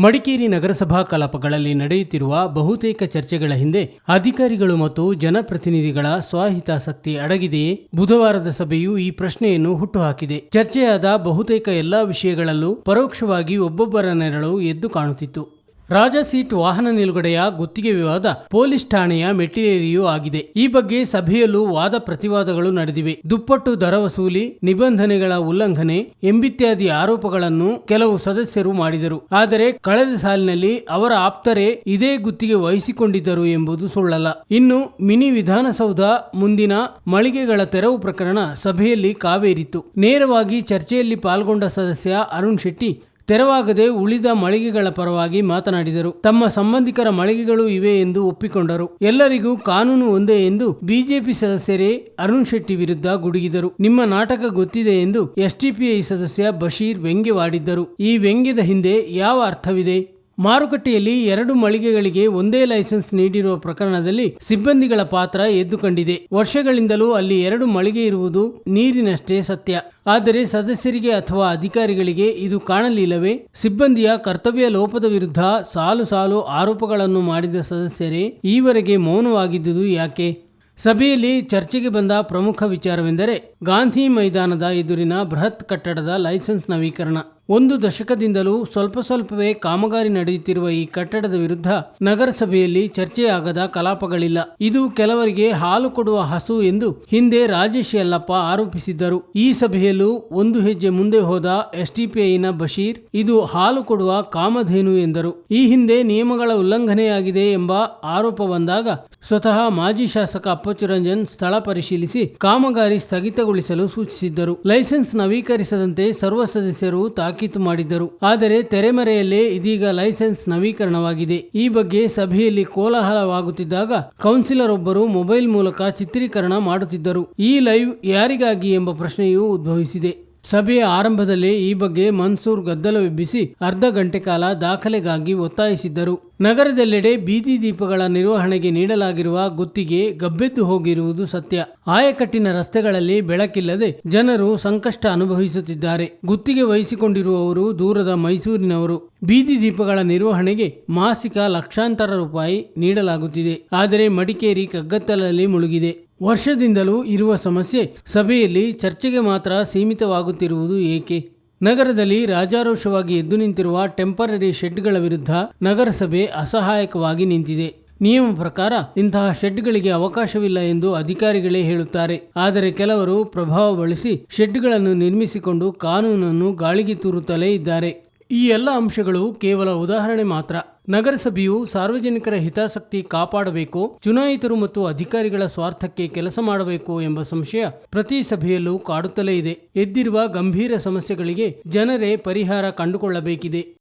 ಮಡಿಕೇರಿ ನಗರಸಭಾ ಕಲಾಪಗಳಲ್ಲಿ ನಡೆಯುತ್ತಿರುವ ಬಹುತೇಕ ಚರ್ಚೆಗಳ ಹಿಂದೆ ಅಧಿಕಾರಿಗಳು ಮತ್ತು ಜನಪ್ರತಿನಿಧಿಗಳ ಸ್ವಹಿತಾಸಕ್ತಿ ಅಡಗಿದೆಯೇ? ಬುಧವಾರದ ಸಭೆಯು ಈ ಪ್ರಶ್ನೆಯನ್ನು ಹುಟ್ಟುಹಾಕಿದೆ. ಚರ್ಚೆಯಾದ ಬಹುತೇಕ ಎಲ್ಲಾ ವಿಷಯಗಳಲ್ಲೂ ಪರೋಕ್ಷವಾಗಿ ಒಬ್ಬೊಬ್ಬರ ನೆರಳು ಎದ್ದು ಕಾಣುತ್ತಿತ್ತು. ರಾಜ ಸೀಟ್ ವಾಹನ ನಿಲುಗಡೆಯ ಗುತ್ತಿಗೆ ವಿವಾದ ಪೊಲೀಸ್ ಠಾಣೆಯ ಮೆಟ್ಟಿಲೇರಿಯೂ ಆಗಿದೆ. ಈ ಬಗ್ಗೆ ಸಭೆಯಲ್ಲೂ ವಾದ ಪ್ರತಿವಾದಗಳು ನಡೆದಿವೆ. ದುಪ್ಪಟ್ಟು ದರ ವಸೂಲಿ, ನಿಬಂಧನೆಗಳ ಉಲ್ಲಂಘನೆ ಎಂಬಿತ್ಯಾದಿ ಆರೋಪಗಳನ್ನು ಕೆಲವು ಸದಸ್ಯರು ಮಾಡಿದರು. ಆದರೆ ಕಳೆದ ಸಾಲಿನಲ್ಲಿ ಅವರ ಆಪ್ತರೇ ಇದೇ ಗುತ್ತಿಗೆ ವಹಿಸಿಕೊಂಡಿದ್ದರು ಎಂಬುದು ಸುಳ್ಳಲ್ಲ. ಇನ್ನು ಮಿನಿ ವಿಧಾನಸೌಧ ಮುಂದಿನ ಮಳಿಗೆಗಳ ತೆರವು ಪ್ರಕರಣ ಸಭೆಯಲ್ಲಿ ಕಾವೇರಿತ್ತು. ನೇರವಾಗಿ ಚರ್ಚೆಯಲ್ಲಿ ಪಾಲ್ಗೊಂಡ ಸದಸ್ಯ ಅರುಣ್ ಶೆಟ್ಟಿ ತೆರವಾಗದೆ ಉಳಿದ ಮಳಿಗೆಗಳ ಪರವಾಗಿ ಮಾತನಾಡಿದರು. ತಮ್ಮ ಸಂಬಂಧಿಕರ ಮಳಿಗೆಗಳು ಇವೆ ಎಂದು ಒಪ್ಪಿಕೊಂಡರು. ಎಲ್ಲರಿಗೂ ಕಾನೂನು ಒಂದೇ ಎಂದು ಬಿಜೆಪಿ ಸದಸ್ಯರೇ ಅರುಣ್ ಶೆಟ್ಟಿ ವಿರುದ್ಧ ಗುಡುಗಿದರು. ನಿಮ್ಮ ನಾಟಕ ಗೊತ್ತಿದೆ ಎಂದು ಎಸ್ಟಿಪಿಐ ಸದಸ್ಯ ಬಶೀರ್ ವ್ಯಂಗ್ಯವಾಡಿದ್ದರು. ಈ ವ್ಯಂಗ್ಯದ ಹಿಂದೆ ಯಾವ ಅರ್ಥವಿದೆ? ಮಾರುಕಟ್ಟೆಯಲ್ಲಿ ಎರಡು ಮಳಿಗೆಗಳಿಗೆ ಒಂದೇ ಲೈಸೆನ್ಸ್ ನೀಡಿರುವ ಪ್ರಕರಣದಲ್ಲಿ ಸಿಬ್ಬಂದಿಗಳ ಪಾತ್ರ ಎದ್ದು ಕಂಡಿದೆ ವರ್ಷಗಳಿಂದಲೂ ಅಲ್ಲಿ ಎರಡು ಮಳಿಗೆ ಇರುವುದು ನೀರಿನಷ್ಟೇ ಸತ್ಯ. ಆದರೆ ಸದಸ್ಯರಿಗೆ ಅಥವಾ ಅಧಿಕಾರಿಗಳಿಗೆ ಇದು ಕಾಣಲಿಲ್ಲವೇ? ಸಿಬ್ಬಂದಿಯ ಕರ್ತವ್ಯ ಲೋಪದ ವಿರುದ್ಧ ಸಾಲು ಸಾಲು ಆರೋಪಗಳನ್ನು ಮಾಡಿದ ಸದಸ್ಯರೇ ಈವರೆಗೆ ಮೌನವಾಗಿದ್ದುದು ಯಾಕೆ? ಸಭೆಯಲ್ಲಿ ಚರ್ಚೆಗೆ ಬಂದ ಪ್ರಮುಖ ವಿಚಾರವೆಂದರೆ ಗಾಂಧಿ ಮೈದಾನದ ಎದುರಿನ ಬೃಹತ್ ಕಟ್ಟಡದ ಲೈಸೆನ್ಸ್ ನವೀಕರಣ. ಒಂದು ದಶಕದಿಂದಲೂ ಸ್ವಲ್ಪ ಸ್ವಲ್ಪವೇ ಕಾಮಗಾರಿ ನಡೆಯುತ್ತಿರುವ ಈ ಕಟ್ಟಡದ ವಿರುದ್ಧ ನಗರಸಭೆಯಲ್ಲಿ ಚರ್ಚೆಯಾಗದ ಕಲಾಪಗಳಿಲ್ಲ. ಇದು ಕೆಲವರಿಗೆ ಹಾಲು ಕೊಡುವ ಹಸು ಎಂದು ಹಿಂದೆ ರಾಜೇಶ್ ಯಲ್ಲಪ್ಪ ಆರೋಪಿಸಿದ್ದರು. ಈ ಸಭೆಯಲ್ಲೂ ಒಂದು ಹೆಜ್ಜೆ ಮುಂದೆ ಹೋದ ಎಸ್ಟಿಪಿಐನ ಬಶೀರ್, ಇದು ಹಾಲು ಕೊಡುವ ಕಾಮಧೇನು ಎಂದರು. ಈ ಹಿಂದೆ ನಿಯಮಗಳ ಉಲ್ಲಂಘನೆಯಾಗಿದೆ ಎಂಬ ಆರೋಪ ಬಂದಾಗ ಸ್ವತಃ ಮಾಜಿ ಶಾಸಕ ಅಪ್ಪಚ್ಚುರಂಜನ್ ಸ್ಥಳ ಪರಿಶೀಲಿಸಿ ಕಾಮಗಾರಿ ಸ್ಥಗಿತಗೊಳಿಸಲು ಸೂಚಿಸಿದ್ದರು. ಲೈಸೆನ್ಸ್ ನವೀಕರಿಸದಂತೆ ಸರ್ವ ಸದಸ್ಯರು ತಾಕೀತು ಮಾಡಿದ್ದರು. ಆದರೆ ತೆರೆಮರೆಯಲ್ಲೇ ಇದೀಗ ಲೈಸೆನ್ಸ್ ನವೀಕರಣವಾಗಿದೆ. ಈ ಬಗ್ಗೆ ಸಭೆಯಲ್ಲಿ ಕೋಲಾಹಲವಾಗುತ್ತಿದ್ದಾಗ ಕೌನ್ಸಿಲರ್ ಒಬ್ಬರು ಮೊಬೈಲ್ ಮೂಲಕ ಚಿತ್ರೀಕರಣ ಮಾಡುತ್ತಿದ್ದರು. ಈ ಲೈವ್ ಯಾರಿಗಾಗಿ ಎಂಬ ಪ್ರಶ್ನೆಯೂ ಉದ್ಭವಿಸಿದೆ. ಸಭೆಯ ಆರಂಭದಲ್ಲಿ ಈ ಬಗ್ಗೆ ಮನ್ಸೂರ್ ಗದ್ದಲವೆಬ್ಬಿಸಿ ಅರ್ಧ ಗಂಟೆ ಕಾಲ ದಾಖಲೆಗಾಗಿ ಒತ್ತಾಯಿಸಿದ್ದರು. ನಗರದೆಲ್ಲೆಡೆ ಬೀದಿ ದೀಪಗಳ ನಿರ್ವಹಣೆಗೆ ನೀಡಲಾಗಿರುವ ಗುತ್ತಿಗೆ ಗಬ್ಬೆದ್ದು ಹೋಗಿರುವುದು ಸತ್ಯ. ಆಯಕಟ್ಟಿನ ರಸ್ತೆಗಳಲ್ಲಿ ಬೆಳಕಿಲ್ಲದೆ ಜನರು ಸಂಕಷ್ಟ ಅನುಭವಿಸುತ್ತಿದ್ದಾರೆ. ಗುತ್ತಿಗೆ ವಹಿಸಿಕೊಂಡಿರುವವರು ದೂರದ ಮೈಸೂರಿನವರು. ಬೀದಿ ದೀಪಗಳ ನಿರ್ವಹಣೆಗೆ ಮಾಸಿಕ ಲಕ್ಷಾಂತರ ರೂಪಾಯಿ ನೀಡಲಾಗುತ್ತಿದೆ. ಆದರೆ ಮಡಿಕೇರಿ ಕಗ್ಗತ್ತಲಲ್ಲಿ ಮುಳುಗಿದೆ. ವರ್ಷದಿಂದಲೂ ಇರುವ ಸಮಸ್ಯೆ ಸಭೆಯಲ್ಲಿ ಚರ್ಚೆಗೆ ಮಾತ್ರ ಸೀಮಿತವಾಗುತ್ತಿರುವುದು ಏಕೆ? ನಗರದಲ್ಲಿ ರಾಜಾರೋಷವಾಗಿ ಎದ್ದು ನಿಂತಿರುವ ಟೆಂಪರರಿ ಶೆಡ್ಗಳ ವಿರುದ್ಧ ನಗರಸಭೆ ಅಸಹಾಯಕವಾಗಿ ನಿಂತಿದೆ. ನಿಯಮ ಪ್ರಕಾರ ಇಂತಹ ಶೆಡ್ಗಳಿಗೆ ಅವಕಾಶವಿಲ್ಲ ಎಂದು ಅಧಿಕಾರಿಗಳೇ ಹೇಳುತ್ತಾರೆ. ಆದರೆ ಕೆಲವರು ಪ್ರಭಾವ ಬಳಸಿ ಶೆಡ್ಗಳನ್ನು ನಿರ್ಮಿಸಿಕೊಂಡು ಕಾನೂನನ್ನು ಗಾಳಿಗೆ ತೂರುತ್ತಲೇ ಇದ್ದಾರೆ. ಈ ಎಲ್ಲ ಅಂಶಗಳು ಕೇವಲ ಉದಾಹರಣೆ ಮಾತ್ರ. ನಗರಸಭೆಯು ಸಾರ್ವಜನಿಕರ ಹಿತಾಸಕ್ತಿ ಕಾಪಾಡಬೇಕು, ಚುನಾಯಿತರು ಮತ್ತು ಅಧಿಕಾರಿಗಳ ಸ್ವಾರ್ಥಕ್ಕೆ ಕೆಲಸ ಮಾಡಬೇಕು ಎಂಬ ಸಂಶಯ ಪ್ರತಿ ಸಭೆಯಲ್ಲೂ ಕಾಡುತ್ತಲೇ ಇದೆ. ಎದ್ದಿರುವ ಗಂಭೀರ ಸಮಸ್ಯೆಗಳಿಗೆ ಜನರೇ ಪರಿಹಾರ ಕಂಡುಕೊಳ್ಳಬೇಕಿದೆ.